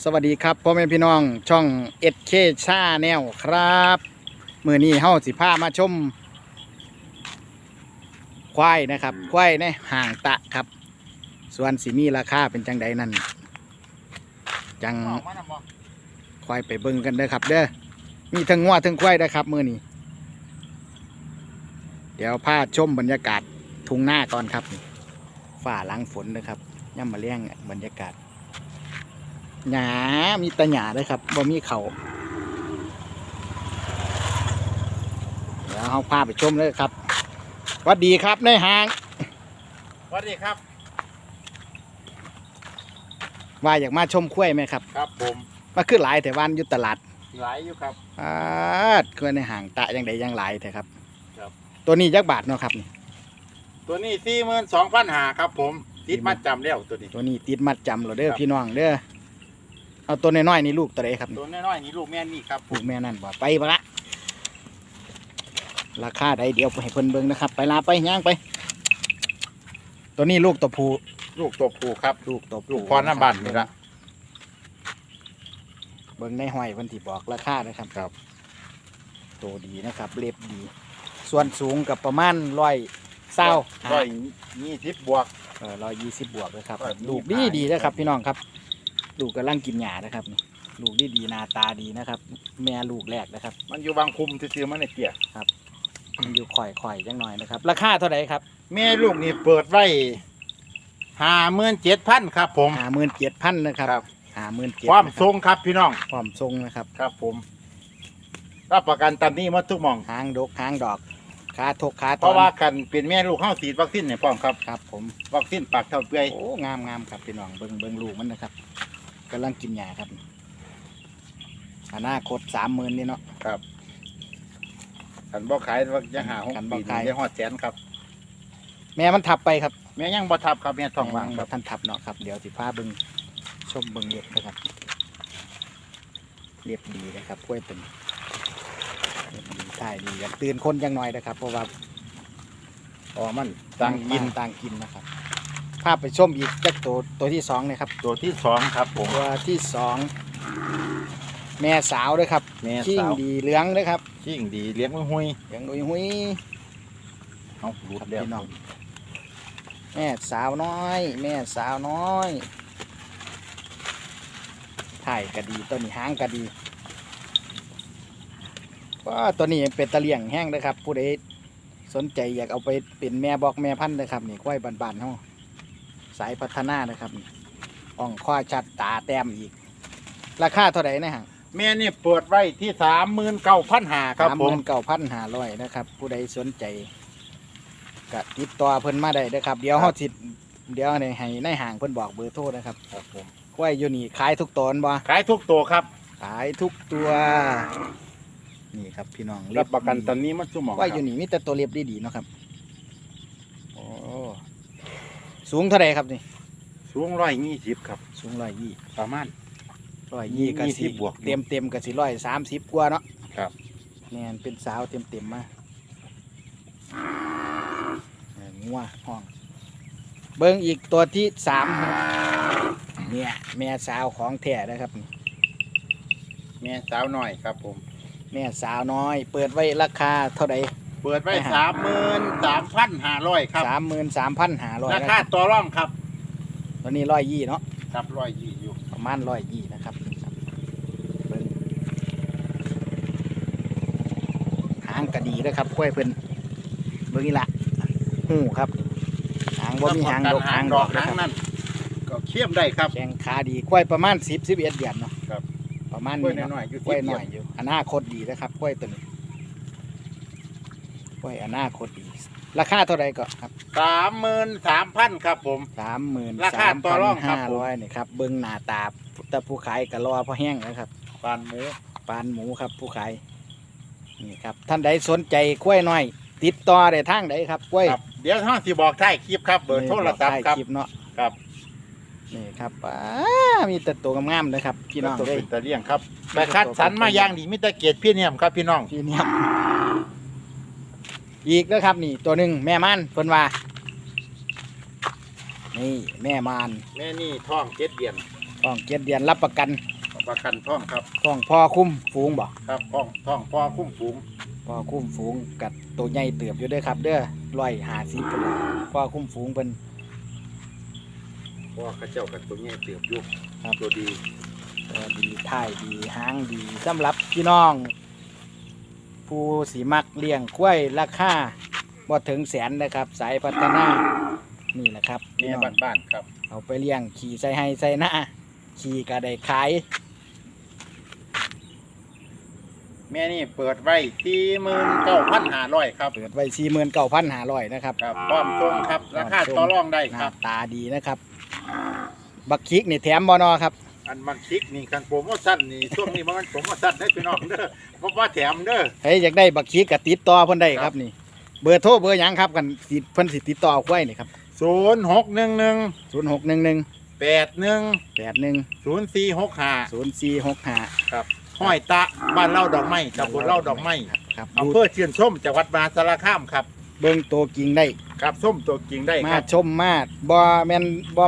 สวัสดีครับพ่อแม่พี่น้องช่องเอ็ดเคชาแนลครับมือนี้เฮาสิพามาชม ควายนะครับควายในห่างตะครับ ส่วนสิมีราคาเป็นจังใดนั่นจังควายไปเบิ่งกันเด้อครับ เด้อมีทั้งงัวทั้งควายนะครับ มือนี้ เดี๋ยวพาชมบรรยากาศทุ่งหน้าก่อนครับฝ่าหลังฝนนะครับย่ำมาเลี้ยงบรรยากาศ หยามีแตะหยาเลยครับบ่มีเขาเดี๋ยวเอาพาไปชมเลยครับหวัดดีครับในห้างสวัสดีครับ ว่าอยากมาชมคุ้วยไหมครับครับผมมาขึ้นหลายแต่วันอยู่ตลาดหลายอยู่ครับอาดคุ้วยในห้างตะยังใดยังหลายแต่ครับ ครับ ตัวนี้ยักบาทเนาะครับนี่ตัวนี้สี่หมื่นสองพันหาครับผมติดมัดจำแล้วตัวนี้ ตัวนี้ติดมัดจำเราเด้อครับพี่น้องเด้อ เอาตัวน้อยๆนี่ลูกตัวใดครับนี่ตัวน้อยๆนี่ลูกแม่นี่ครับผลูมกแม่นั่นบ่ไปบ่ละราคาใดเดี๋ยวให้เพิ่นเบิ่งนะครับ ไปลาไปย่างไป ตัวนี้ลูกตัวผู้ลูกตัวผู้ครับลูกตัวผู้ลูกพรน้ำบันนี่ละเบิ่งในห้อยเพิ่นที่บอกราคานะครับครับตัวดีนะครับ เล็บดี ส่วนสูงกับประมาณร้อยเศร้าร้อยยี่สิบบวกเออร้อยยี่สิบบวกนะครับร้อยยี่สิบลูกดีดีนะครับพี่น้องครับ ลูกกำลังกินหญ้านะครับนี่ลูกดีดีหน้าตาดีนะครับ แม่ลูกแรกนะครับ มันอยู่บางคุมซื้อๆมันในเตี้ยมันอยู่ข่อยข่อยๆจังหน่อยนะครับ ราคาเท่าไหร่ครับแม่ลูกนี่เปิดไว้ห้าหมื่นเจ็ดพันครับ ผมห้าหมื่นเจ็ดพันนะครับครับห้าหมื่นเจ็ดความทรงครับพี่น้องความทรงนะครับ ครับ ผมรับประกันตามนี้หมาทุกหมองหางดกหางดอกขาทกขาตเพราะว่ากันเป็นแม่ลูกเข้าฉีดวัคซีนเนี่ยพร้อมครับครับ ผมวัคซีนปากเท่าเปื่อยโอ้งามงามครับพี่น้องเบิงเบิงลูกมันนะครับ กำลังกินหญ้าครับอนาคตสามหมื่นนี่เนาะ ครับขันบ่ขายว่ายังหาห้องขันบ่ปีขายนี่ได้ฮอดแสนครับ แม่มันทับไปครับแม่ยังบ่ทับครับแม่ท้องว่างแม่ครับท่านทับเนาะครับ เดี๋ยวสิพาเบิงชมเบิงเล็บนะครับเล็บดีนะครับกล้วยเป็นเล็บดีถ่ายดีกันตื่นคนยังน้อยนะครับ เพราะว่าอ๋อมันต่างกิน ต่างกินนะครับ ภาพไปชมอีกจักตัวตัวที่สองนะครับ ตัวที่สองครับผม ตัวที่สองแม่สาวด้วยครับแม่ขิงสาวดีเหลืองด้วยครับชิ่งดีเลี้ยงมือหุยเหลืองอุยหุยเอาหลุดครับแล้วพี่น้องแม่สาวน้อย แม่สาวน้อยถ่ายกระดีตัวนี้หางกระดีว่าตัวนี้เป็นตะเลี่ยงแห้งนะครับผู้ใดสนใจอยากเอาไปเป็นแม่บอกแม่พันธุ์นะครับนี่กล้วยบานๆเฮาสายพัฒนานะครับนี่อ่องข้อชัดตาแต้มอีก ราคาเท่าไหร่นะฮะแม่นี่เปิดไว้ที่สามหมื่นเก้าพันหาครับสามผหมมื่นเก้าพันห้าร้อยนะครับ ผู้ใดสนใจก็ติดต่อเพิ่นมาได้นะครับ เดี๋ยวเฮาสิเดี๋ยวในให้ในห่างเพิ่นบอกเบอร์โทรนะครับครับผมกล้วยอยู่นี่ขายทุกตอนบ่ขายทุกตัวครับ ขายทุกตัว นี่ครับพี่น้องรับประกันเล็บตอนนี้มันสุ่มหมองกล้วยอยู่นี่มีแต่ตัวเล็บดีๆเนาะครับโอ้ สูงเท่าไหร่ครับนี่ สูงร้อยยี่สิบครับ สูงร้อยยี่ประมาณร้อยยี่กับยี่สิสิบบวกเต็มเต็มๆกับสิร้อยสามสิบกว่าเนาะครับแม่นเป็นสาวเต็มเต็มๆมาเอองัวห้อง เบิ้งอีกตัวที่สามครับเนี่ยแม่สาวของแท้นะครับ แม่สาวหน่อยครับผม แม่สาวน้อย เปิดไว้ราคาเท่าไหร่ เปิดไว้ไม่หาสามหมื่นสามพันห้าร้อยครับสามหมื่นสามพันห้าร้อยรานะคาครับตัวร่องครับตัวนี้ร้อยยี่เนาะครับร้อยยี่อยู่ประมาณร้อยยี่นะครับเบิ่งหางกระดีนะครับกล้วยเพิ่นเบิ่งนี่ละหูครับหางบ่มีหางดอกหางดอกนะหางครับนั่นก็เขี้ยมได้ครับแข้งขาดีกล้วยประมาณสิบสิบเอ็ดเดือนเนาะครับประมาณกล้วยนี้น้เนาะอยๆอยู่กล้วยหน่อยที่อยู่อนาคตดีนะครับกล้วยตัวนี้ กล้วยอนาคตดีราคาเท่าไหร่ก็ครับสามหมื่นสามพันครับผม สามหมื่นราคาสามต่อพันรองครัห้าบผม ร้อยนี่ครับเบิ้งหน้าตาแต่ผู้ขายก็รอพอแห้งนะครับ ปานหมูปานหมูครับผู้ขายนี่ครับท่านใดสนใจกล้วยน้อย ติดต่อได้ทางใดครับกล้วยครับเดี๋ยวท่านสิบอกท้ายคลิปครับเบอร์โทรศัพท์ครับคลิปเนาะครับ นี่ครับอ้ามีแต่ตัวงามๆเลยครับพี่น้องตัวเลยเป็นตะเลี่ยงครับแต่คัดสรรมาอย่างดีมิตรเกียรติพี่เนียมครับพี่น้อง พี่เนี่ย อีกนะครับนี่ตัวหนึ่งแม่มันเพิ่นว่า นี่แม่มันแม่นี่ท้องเจ็ดเดือนทท้องเจ็ดเดือนรับประกันประกันท่องครับท้องพ่อคุ้มฝูงบ่ครับท่องท่องพ่อคุ้มฝูงพ่อคุ้มฝูงกับตัวใหญ่เติบอยู่เด้อครับ เด้อร้อยหาสิบพ่อคุ้มฝูงเป็นพ่อข้าเจ้ากันตัวนี้เติบอยู่ครับตัวดีตัวดีท่ายดีหางดีสำหรับพี่น้อง ผู้สีมักเลี้ยงกล้วยราคาบ่ถึงแสนนะครับ สายพัฒนานี่แหละครับพี่แม่น้องบ้านๆครับ เอาไปเลี้ยงขี่ใส่ให้ใส่หน้าขี่ก็ได้ขายแม่นี่เปิดไว้สี่หมื่นเก้าพันห้าร้อยครับ เปิดไว้สี่หมื่นเก้าพันห้าร้อยนะครับ ครับพร้อมส่งครับ ราคาต่อรองได้หครัน้าบตาดีนะครับ บักคิกนี่แถมบอนอครับ อันมันคลิกนี่กันโปรโมชั่นนี่ช่วงนี้มันโปรโมชั่นให้พี่น้องเด้อเพราะว่าแถมเด้อใครอยากได้บักคิกก็ติดต่อเพิ่นได้คครัรับบนี่ เบอร์โทรเบอร์หยังครับกันสิเพิ่นสิติดต่อเอาไว้นี่ครับศูนย์หกหนึ่งหนึ่งศูนย์หกหนึ่งหนึ่งแปดหนึ่งแปดหนึ่งศูนย์สี่หกห้าศูนย์สี่หกห้าครับห้อยตะบ้านเล่าดอกไม้ตำบลเล่าดอกไม้ครับอำดูเภอเชียนส้มจังหวัดมหาสารคามครับ เบิ้งตัวกิ่งได้ ครับส้มตัวจริงได้มาครับชมมาบ่แม่นบ่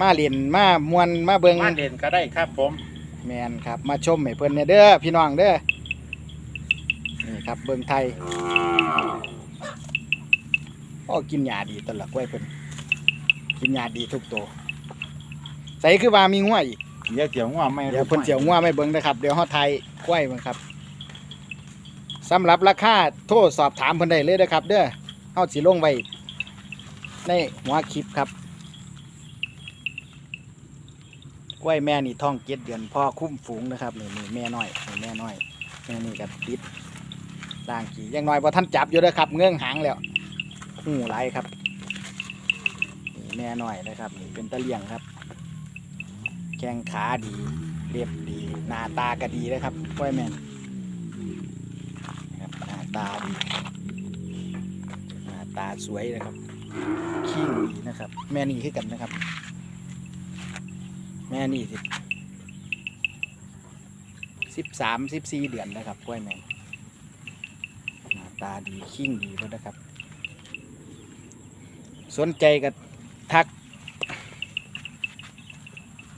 มาเล่นมามวนมาเบิ่งมาเด่นก็ได้ครับผม แม่นครับ มาชมให้เพิ่นเนี่ยเด้อพี่น้องเด้อนี่ครับเบิ่งไทยโอ้กินหญ้าดีตวละกล้วยเพิ่นกินหญ้าดีทุกตัวใส่คือว่ามีงัวอีกเดี๋ยวเสียวว่าไม่เดี๋ยวเพิ่นเจียวงัวไม่เบิ่งนะครับเดี๋ยวเฮาไทยกล้วยเบิ่งครับสำหรับราคาโทรสอบถามเพิ่นได้เลยนะครับ เด้อเฮาสิลงไว้ในหัวคลิปครับ กล้วยแม่นี่ท้องเจ็ดเดือนพ่อคุ้มฝูงนะครับนี่นี่แม่น้อยนี่แม่น้อยแม่นี่ก็ติดด่างขี่ยังน้อยพอท่านจับอยู่เด้อครับ เงื่องหางแล้วหูไหลครับนี่แม่น้อยนะครับนี่เป็นตะเลียงครับ แข้งขาดีเรียบดีหน้าตาก็ดีนะครับกล้วยแมนนะครับหน้าตาดีหน้าตาสวยนะครับขี้ดีนะครับ แม่นี่คือกันนะครับ แม่นี่สิสิบสามสิบสี่เดือนนะครับกล้วยแมนหน้าตาดีขิ้งดีเลยนะครับ สนใจก็ทัก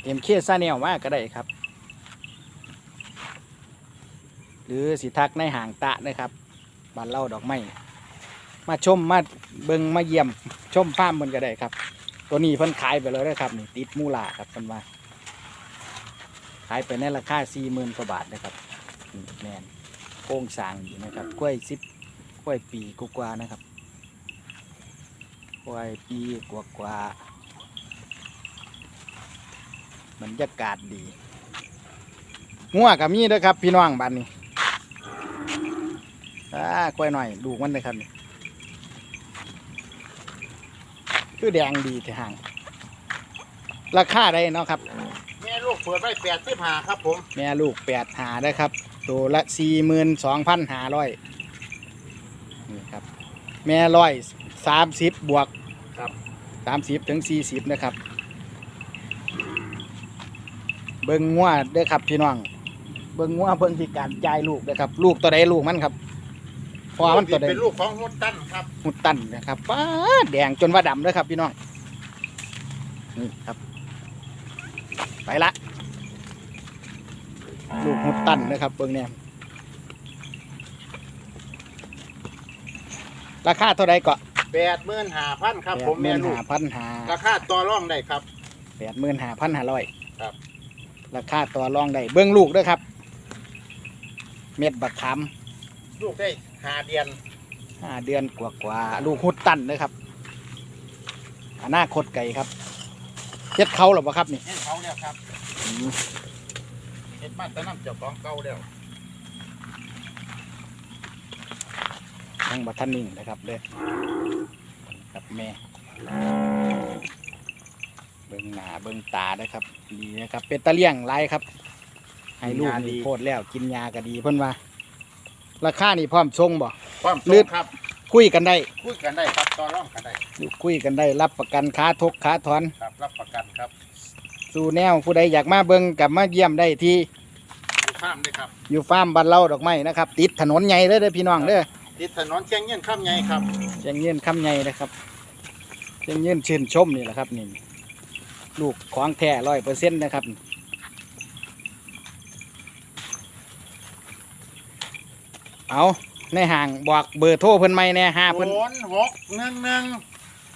เอ็มเคซาแนลมาก็ได้ครับ หรือสิทักในห่างตะนะครับบานเล่าดอกไม้มาชมมาเบิงมาเยี่ยมชมฟาร์มมันก็ได้ครับ ตัวนี้เพิ่นขายไปแล้วนะครับนี่ติดมูลาครับเพิ่นว่า ขายไปในราคาสี่หมื่นกว่าบาทนะครับแมนโค้งสางอยู่นะครับกล้วยซิปกล้วยปีกกว่านะครับกล้วยปีกว่าๆบรรยากาศดีงัวกับมีเด้อครับ พี่น้องบ้านนี้อ่ากล้วยหน่อยดูมันเลยครับนี่คือแดงดีที่ห่าง ราคาได้เนาะครับ เปิดไว้แปดสิบห้าครับผมแม่ลูกแปดหาได้ครับ ตัวละสี่หมื่นสองพันหาร้อยนี่ครับ แม่ร้อยสามสิบบวกครับสามสิบถึงสี่สิบนะครับ เบิ้งงัวเด้อครับพี่น้อง เบิ้งงัวเบิ้งที่การจ่ายลูกเด้อครับ ลูกตัวใดลูกมันครับพอมันตัวใดเป็นลูกของฮุตตันครับหุดตันนะครับป้าดแดงจนว่าดำเลยครับพี่น้องนี่ครับ ไปละ ลูกหุดตันนะครับเบิ้งเนี่ยราคาเท่าไรก็แปดหมื่นห้าพันครับแปผดมหแม่มื่นลูกห้าพันหาราคาต่อรองได้ครับแปดหมื่นห้าพันห้าร้อยครับ ราคาต่อรองได้เบิ้งลูกด้วยครับ เม็ดบักขามลูกได้ห้าเดือนห้าเดือนกว่ากว่าๆลูกหุดตันนะครับอนาคตไก่ครับเฮ็ดเขาหรอปะครับนี่เห็นเขา แล้วครับอืมเห็นมาแตะน้ำเจ้าของเก่าแล้วยังบัทันนิ่งนะครับเด้อกับแม่ เบิ้งหน้าเบิ้งตานะครับ ดีนะครับ เป็นตะเลี่ยงไรครับ ให้ลูกนี่โพดแล้วกินยาก็ดีเพิ่นว่า ราคานี่พร้อมทรงบ่ความลึสูกงครับ คุยกันได้ คุยกันได้ครับต่อรองกันได้คุยกันได้รับประกันค้าทกค้าถอนครับ รับประกันครับ สู่แนวผู้ใดอยากมาเบิ้งกับมาเยี่ยมได้ที่ดูข้ามด้วยครับอยู่ฟาร์มบ้านเล่าดอกไม้นะครับ ติดถนนใหญ่เลยเด้อพี่น้องเด้อติดถนนเชียงเงี้ยนข้ามใหญ่ครับเชียงยืนคำใหญ่นะครับเชียงยืนชื่นชมนี่แหละครับนี่ลูกของแท้ร้อยเปอร์เซ็นต์นะครับเอาในห่างบอกเบอร์โทรเพิ่นไหมแน่ห้าเพิ่นศูนย์หกหนึ่งหนึ่ง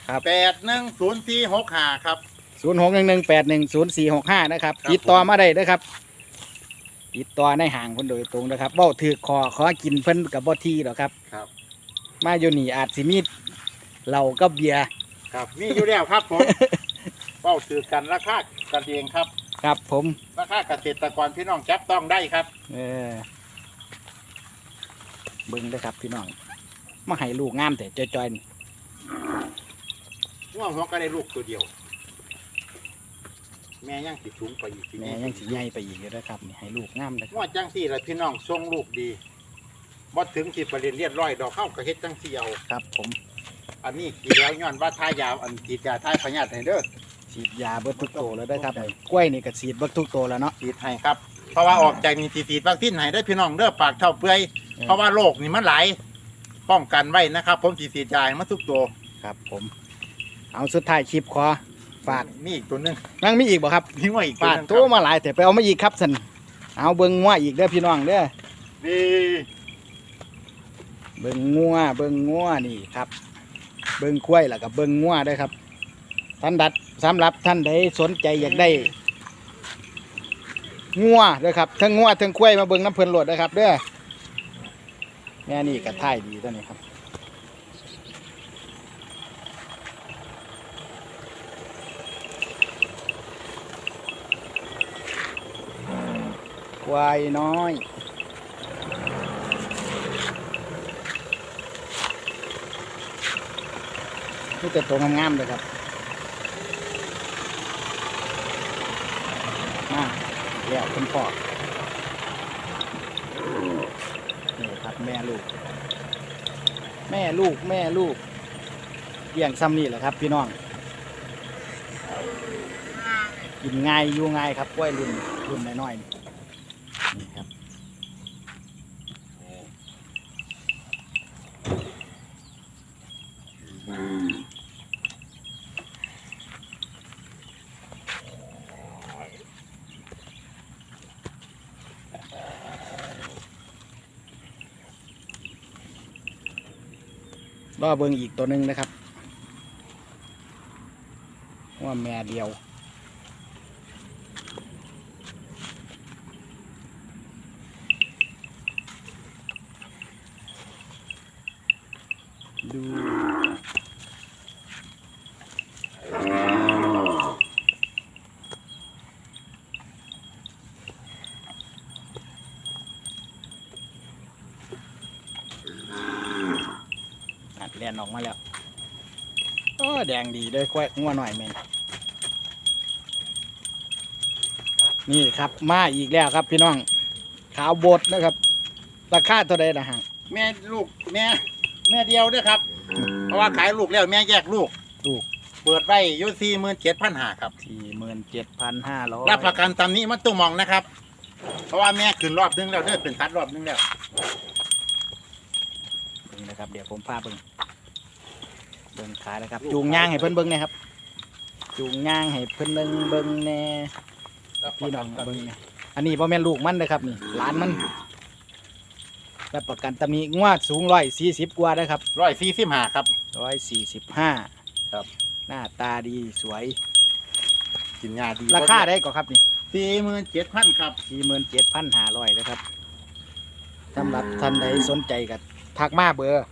ครับแปดหนึ่งศูนย์สี่หกห้าครับ ศูนย์หกหนึ่งหนึ่งแปดหนึ่งศูนย์สี่หกห้านะครับครับ ติดต่อมาได้เด้อครับ ติดต่อในห่างคนโดยตรงนะครับเบ้าถือคอขอกินเพิ่นกับบ่ทีหรอกครับ ครับ มาอยู่นี่อาจสิมีเหล้ากับเบียร์ครับ มีอยู่แล้วครับผม เป้าถือกันราคากันเองครับ ครับผมราคาเกษตรกรพี่น้องจับต้องได้ครับ เออเบิ้งเด้อครับพี่น้องมาให้ลูกงามแต่จอยๆนี่ ง่วงหัวก็ได้ลูกตัวเดียว แม่ยังติดถุงไปอีกแม่ยังสิใหญ่ไปอีกอยู่นะครับนี่ให้ลูกงามเลยง่วงจังสี่ละพี่น้องทรงลูกดีบ่ถึงสิประเด็นเรียบร้อยดอกเข้ากระเฮ็ดจังสี่เอาครับผมอันนี้กินแล้วย้อนว่าทายาวอันฉีดยาทายพยาธิให้เด้อฉีดยาเบิดทุกโตแล้วได้อครับกล้วยนี่ก็ฉีดเบิดทุกโตแล้วเนาะ ฉีดให้ครับ เพราะว่าออกจากนี่ฉีดวัคซีนให้ได้อพี่น้องเด้อปากเท่าเปื่อยเออ เพราะว่าโรคนี่มันหลายป้องกันไว้นะครับ ผมฉีดยาให้มันทุกตัวครับผม เอาสุดท้ายคลิปขอ ฝาก มีอีกตัวหนึงยังมีอีกบ่ครับทิ้งไว้อีกตัวฝากหนึงโทรมาหลายแต่ไปเอามาอีกครับสันเอาเบิ่งงัวอีกเด้อพี่น้องเด้อนี่เบิ่งงัวเบิ่งงัวนี่ครับ เบิ่งกล้วยแล้วก็เบิ่งงัวเด้อครับ ท่านดัดสำหรับท่านใดสนใจอยากได้งัวเด้อครับทั้งงัวทั้งกล้วยมาเบิ่งน้ำเพิ่นโหลดเด้อครับเด้อแม่นี่ก็ท่ายดีตัวนี้ครับ วายน้อย นี่แต่ตัวงามๆเลยครับมาแล้วคุณพ่อนี่ครับแม่ลูก แม่ลูกแม่ลูกเลี้ยงซ้ำนี่แหละครับ พี่น้องกินง่ายอยู่ง่ายครับกล้วยรุ่นรุ่นน้อยๆ รอเบิงอีกตัวหนึ่งนะครับ ว่าแม่เดียว ดูอัด เลียนออกมาแล้วโอ้แดงดีเลยกล้วยงัวหน่อยแม่นนี่ครับ มาอีกแล้วครับพี่น้อง ขาวบดนะครับ ราคาเท่าไรนะฮะแม่ลูกแม่แม่เดียวเด้วยครับ เพราะว่าขายลูกแล้วแม่แยกลูก ลูกเปิดไว้อยุสี่หมื่นเจ็ดพันหาครับสี่หมื่นเจ็ดพันห้าร้อยรับประกันตามนี้มันต้องมองนะครับ เพราะว่าแม่ขึ้นรอบนึงแล้วเด้อเป็นทัดรอบนึงแล้วเบิ่งนะครับ เดี๋ยวผมพาเบิ่ง เบิ่งขายนะครับ จูงย่างให้เพิ่นเบิ่งหนะครับ จูงย่างให้เพิ่นเบิ่งเบิ่งแหน่พี่น้องเบิ่งเนี่ยอันนี้พ่อแม่นลูกมันนะครับนี่หลานมันรับประกันตำหนี้งวดสูงร้อยสี่สิบกว่านะครับร้อยสี่สิบห้าครับ ร้อยสี่สิบห้าครับ หน้าตาดีสวย กินยาดีราคาได้ก่อครับนี่สี่หมื่นเจ็ดพันครับสี่หมื่นเจ็ดพันห้าร้อยนะครับสำหรับท่านใดสนใจกับทักมาเบอร์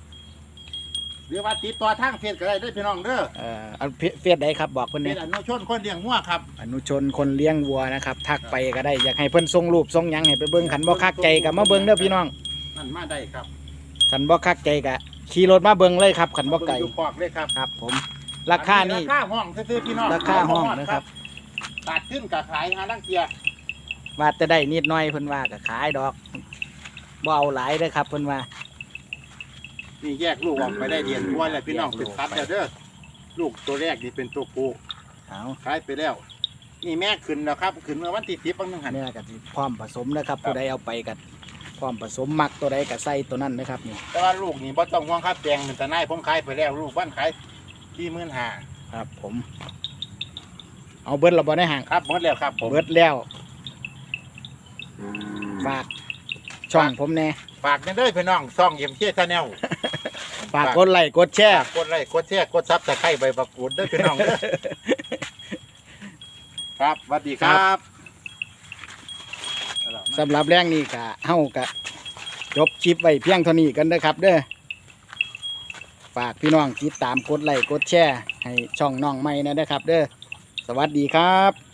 หรือว่าติดต่อทางเฟซก็ได้เด้อพี่น้องเด้อเอ่ออันเฟเฟซใดครับบอกเพิ่นเป็เนี่นยอนุชนคนเลี้ยงงัวครับอนุชนคนเลี้ยงวัวนะครับทักไปก็ได้อยากให้เพิ่นส่งรูปส่งหยังให้ไปเบิ่งขันบ่คักใจกับมาเบิ่งเด้อพี่น้องนั่นมาได้ครับขันบ่คักใจกะขี่รถมาเบิ่งเลยครับขันบ่ไกลเบิ่งอยู่ปอกเลยครับครับ ผมราคานี่ ราคาห้องซื้อๆพี่น้องราคาห้องนะครับ ตัดขึ้นกับขายหาลังเกียร์ว่าจะได้นิดหน่อยเพิ่นว่าก็ขายดอกบ่เอาหลายเด้อครับเพิ่นว่า นี่แยกลูกออกไปได้เดียนวัวแล้วพี่น้องแยกลูเป็นกคัดแล้วเด้อลูกตัวแรกนี่เป็นตัวปูเอาขายไปแล้ว นี่แม่ขึ้นแล้วครับขึ้นเมื่อวันที่สิบบางหนึ่งหันเนี่ยก็สิพร้อมผสมนะครับผู้ใดเอาไปก็พร้อมผสมมักตัวใดก็ใส่ตัวนั้นนะครับนี่แต่ว่าลูกนี่บ่ต้องห่วงครับแดงเป็นตะไนายผมขายไปแล้วลูกบ้านขายที่มื่นหาครับ ผม เอาเบิดเราบ่ได้ห่างครับหมดแล้วครับผมเบิดแล้วฝาก ช่องผมแน่ฝากกันด้วยพี่น้องซ่องเยี่ยมเชี่ยชาแนลฝากกดไลค์กดแชร์กดไลค์กดแชร์กดซับสไครต์ใบประกูดด้วยพี่น้องเด้อครับสวัสดีครับสำหรับแรงนี้ก็เฮากะจบคลิปไว้เพียงเท่านี้กันนะครับ เด้อฝากพี่น้องติดตามกดไลค์กดแชร์ให้ช่องน้องใหม่นะนะครับ เด้อสวัสดีครับ